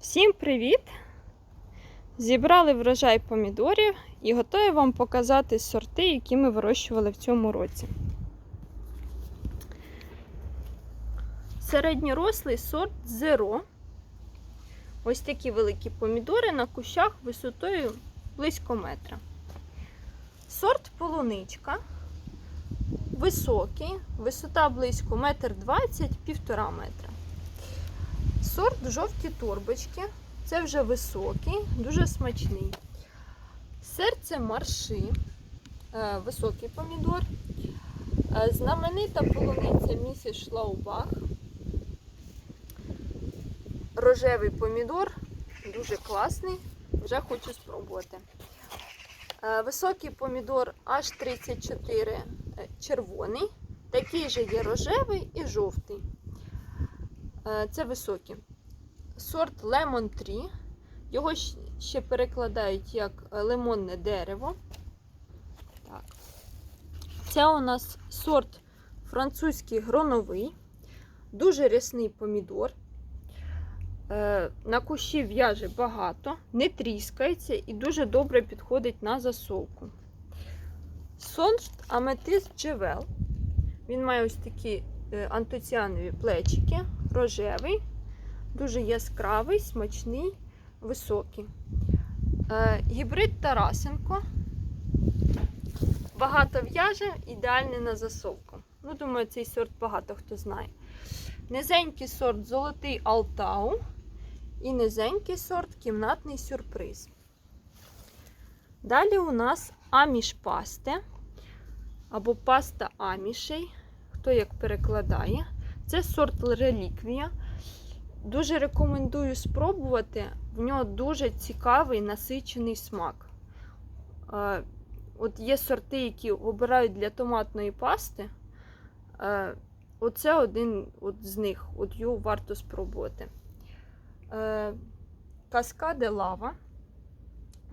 Всім привіт! Зібрали врожай помідорів і готові вам показати сорти, які ми вирощували в цьому році. Середньорослий сорт Zero. Ось такі великі помідори на кущах висотою близько метра. Сорт полуничка. Високий, висота близько 1,20 м, півтора метра. Сорт жовті торбочки. Це вже високий, дуже смачний. Серце марши, е, високий помідор. Е, Знаменита полуниця місіс Шлаубах. Рожевий помідор, дуже класний, вже хочу спробувати. Е, Високий помідор H34 е, червоний. Такий же є рожевий і жовтий. Е, Це високі. Сорт Lemon Tree. Його ще перекладають як е, лимонне дерево. Так. Це у нас сорт французький гроновий. Дуже рясний помідор. Е, На кущі в'яже багато, не тріскається і дуже добре підходить на засолку. Сорт Аметист Джевел. Він має ось такі антоціанові плечики, рожевий, дуже яскравий, смачний, високий. Е, Гібрид Тарасенко. Багато в'яже, ідеальний на засолку. Ну, думаю, цей сорт багато хто знає. Низенький сорт Золотий Алтау і низенький сорт Кімнатний сюрприз. Далі у нас аміш пасте або паста амішей, хто як перекладає. Це сорт реліквія. Дуже рекомендую спробувати. В нього дуже цікавий насичений смак. Е, От є сорти, які обирають для томатної пасти. Е, Оце один от з них. От його варто спробувати. Е, Каскаде лава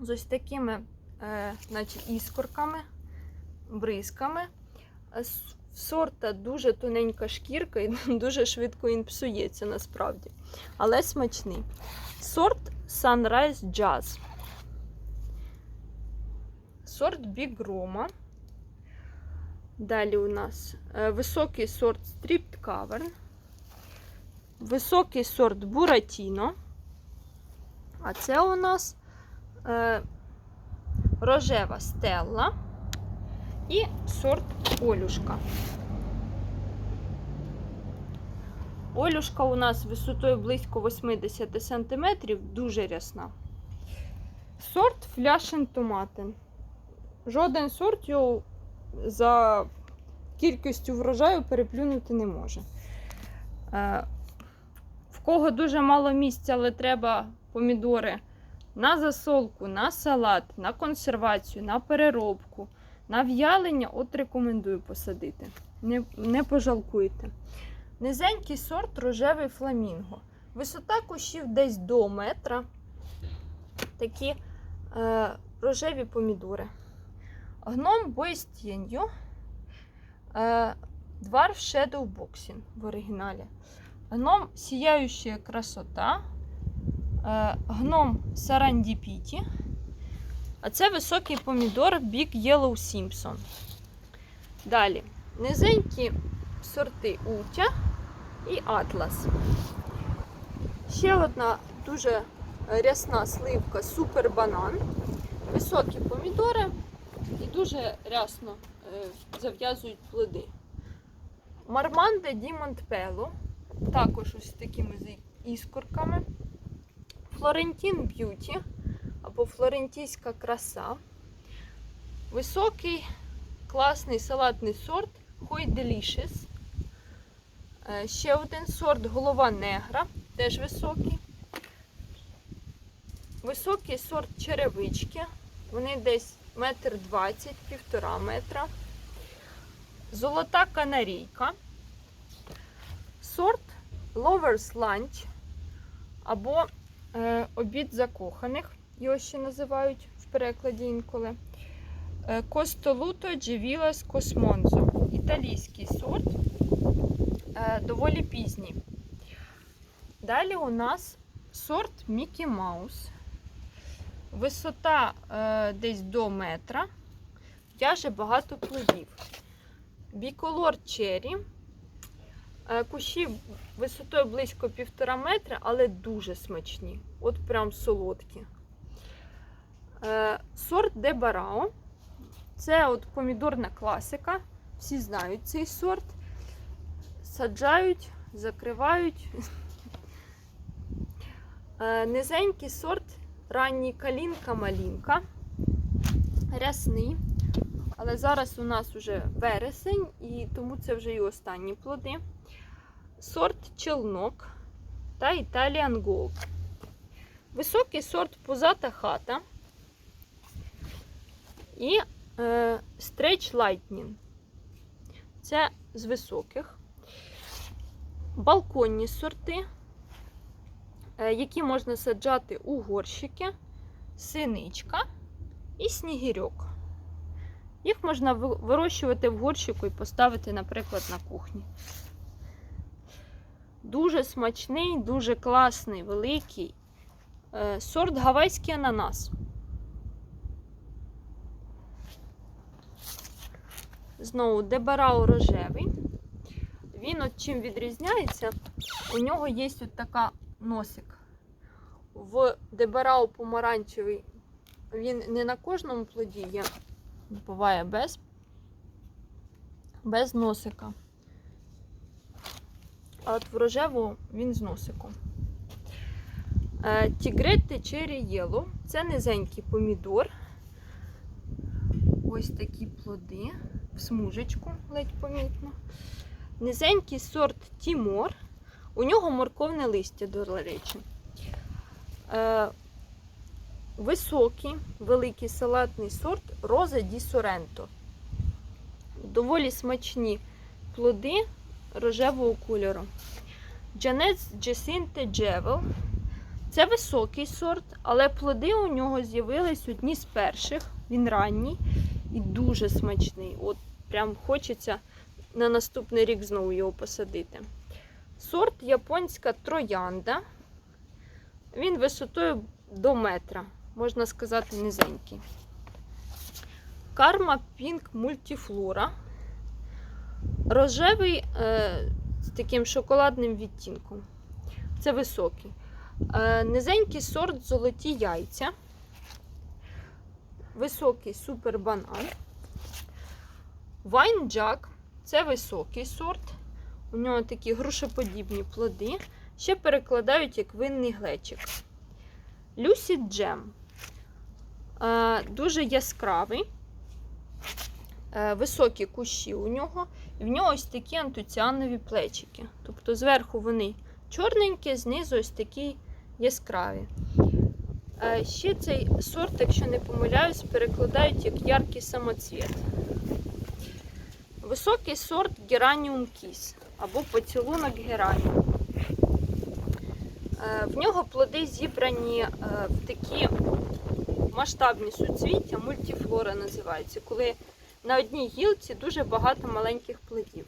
з ось такими е, значить, іскорками, бризками. Сорта дуже тоненька шкірка і дуже швидко він псується насправді. Але смачний. Сорт Sunrise Jazz. Сорт Roma. Далі у нас е, високий сорт Stripped Cavern. Високий сорт Буратіно. А це у нас е, рожева стелла і сорт Олюшка. Олюшка у нас висотою близько 80 см, дуже рясна. Сорт фляшен томатен. Жоден сорт його за кількістю врожаю переплюнути не може. Е, В кого дуже мало місця, але треба помідори на засолку, на салат, на консервацію, на переробку, на в'ялення, от рекомендую посадити. Не, не пожалкуйте. Низенький сорт рожевий фламінго. Висота кущів десь до метра. Такі е, рожеві помідори. Гном Бойстінью. Е, Dwarf Shadow Boxing в оригіналі. Гном Сіяюча красота. Е, Гном Сарандіпіті. А це високий помідор Big Yellow Simpson. Далі. Низенькі сорти Утя і Атлас. Ще одна дуже рясна сливка Супер банан. Високі помідори і дуже рясно е, зав'язують плоди. Марманде Ді Монтпело, також ось такими іскорками. Флорентін Б'юті або Флорентійська краса. Високий класний салатний сорт Хой Delicious. Е, Ще один сорт голова негра, теж високий. Високий сорт черевички. Вони десь метр двадцять, півтора метра. Золота канарійка. Сорт Lover's Lunch або е, обід закоханих. Його ще називають в перекладі інколи. Е, Костолуто Джевілас Космонзо. Італійський сорт. Е, доволі пізній. Далі у нас сорт Мікі Маус. Висота е, десь до метра. Тяже багато плодів. Біколор Черрі. Кущі висотою близько півтора метра, але дуже смачні. От прям солодкі. Е, сорт Де Барао. Це от помідорна класика. Всі знають цей сорт. Саджають, закривають. Е, Низенький сорт, ранній калінка-малінка. Рясний. Але зараз у нас вже вересень, і тому це вже і останні плоди. Сорт челнок та Italian Gold. Високий сорт позата хата. І е, Stretch Lightning. Це з високих. Балконні сорти, е, які можна саджати у горщики, синичка і снігірьок. Їх можна вирощувати в горщику і поставити, наприклад, на кухні. Дуже смачний, дуже класний, великий е, сорт гавайський ананас. Знову дебарау рожевий. Він от чим відрізняється, у нього є от така носик. В дебарау помаранчевий він не на кожному плоді є, буває без, без носика. А от в рожеву він з носиком. Е, Тігретти Cherry Yellow – це низенький помідор. Ось такі плоди в смужечку, ледь помітно. Низенький сорт Тімор. У нього морковне листя, до речі. Е, високий, великий салатний сорт Роза Ді Соренто. Доволі смачні плоди рожевого кольору. Джанець Джесінте Джевел. Це високий сорт, але плоди у нього з'явились одні з перших. Він ранній і дуже смачний. От прям хочеться на наступний рік знову його посадити. Сорт японська троянда. Він висотою до метра, можна сказати, низенький. Карма Пінк Мультіфлора. Рожевий е, з таким шоколадним відтінком. Це високий. Е, низенький сорт золоті яйця. Високий супер банан. Вайн це високий сорт. У нього такі грушеподібні плоди. Ще перекладають як винний глечик. Люсі Джем. Дуже яскравий. Е, високі кущі у нього. І в нього ось такі антуціанові плечики. Тобто зверху вони чорненькі, знизу ось такі яскраві. Е, Ще цей сорт, якщо не помиляюсь, перекладають як яркий самоцвіт. Високий сорт Гераніум Кіс або поцілунок Гераніум. В нього плоди зібрані е, в такі масштабні суцвіття, мультифлора називається, коли на одній гілці дуже багато маленьких плодів.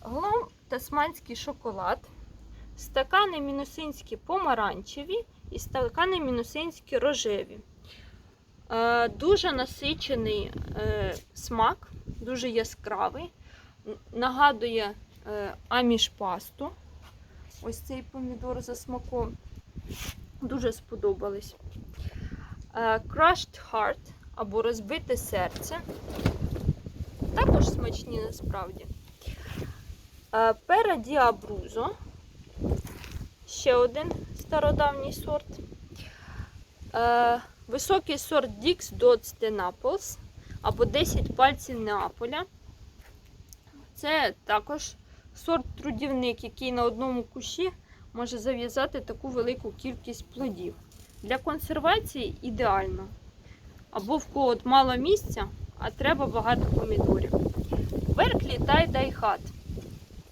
Глом тасманський шоколад, стакани мінусинські помаранчеві і стакани мінусинські рожеві. Е, Дуже насичений е, смак, дуже яскравий. Нагадує е, аміш пасту. Ось цей помідор за смаком. Дуже сподобались. Crushed Heart або розбите серце. Також смачні насправді. Пера Діабрузо. Ще один стародавній сорт. Е, Високий сорт Dix Dots de Naples або 10 пальців Неаполя. Це також сорт трудівник, який на одному кущі може зав'язати таку велику кількість плодів. Для консервації ідеально. Або в кого мало місця, а треба багато помідорів. Берклі Тай Дайхат.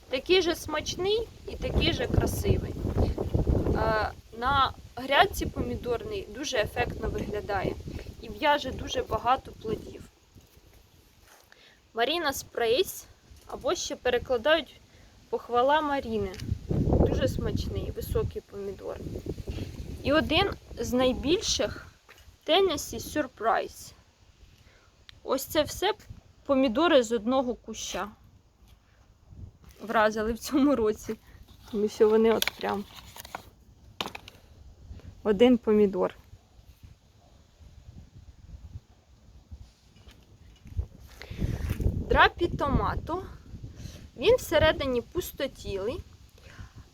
Такий же смачний і такий же красивий. На грядці помідорний дуже ефектно виглядає і в'яже дуже багато плодів. Маріна Спрейс або ще перекладають похвала Маріни. Дуже смачний, високий помідор. І один з найбільших Tennessee Surprise. Ось це все помідори з одного куща. Вразили в цьому році. Тому що вони от прям один помідор. Драпі томато. Він всередині пустотілий,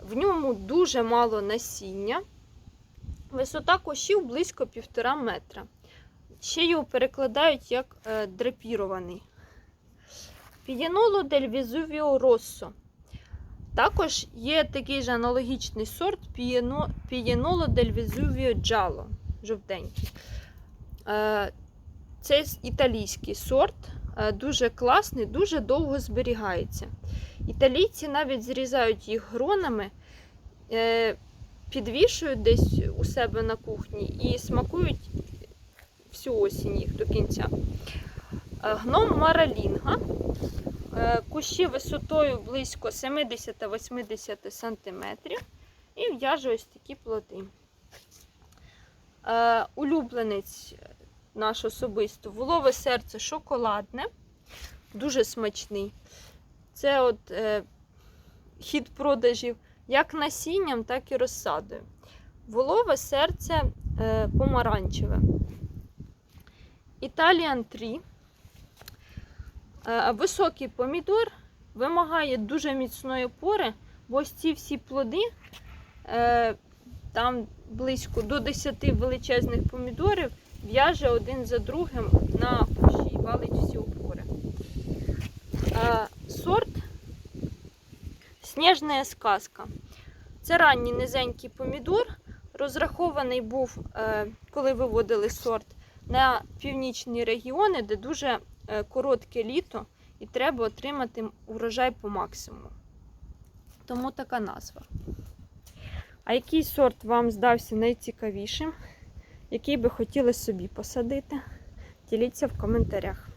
в ньому дуже мало насіння. Висота кущів близько півтора метра. Ще його перекладають як е, драпірований. Пієноло дель Везувіо Россо. Також є такий же аналогічний сорт Пієно- Пієноло дель Везувіо Джало. Жовтенький. Е, Це італійський сорт, е, дуже класний, дуже довго зберігається. Італійці навіть зрізають їх гронами, е, підвішують десь у себе на кухні і смакують всю осінь їх до кінця. Гном Маралінга. Е, Кущі висотою близько 70-80 см і в'яже ось такі плоди. Е, Улюбленець наш особисто волове серце шоколадне, дуже смачний. Це от е, хід продажів як насінням, так і розсадою. Волове серце е, помаранчеве. Italian 3. Е, високий помідор вимагає дуже міцної пори, бо ось ці всі плоди, е, там близько до 10 величезних помідорів, в'яже один за другим на кущі і валить всі опори. Е, Сорт Сніжна сказка. Це ранній низенький помідор. Розрахований був, коли виводили сорт, на північні регіони, де дуже коротке літо і треба отримати урожай по максимуму. Тому така назва. А який сорт вам здався найцікавішим? Який би хотіли собі посадити? Діліться в коментарях.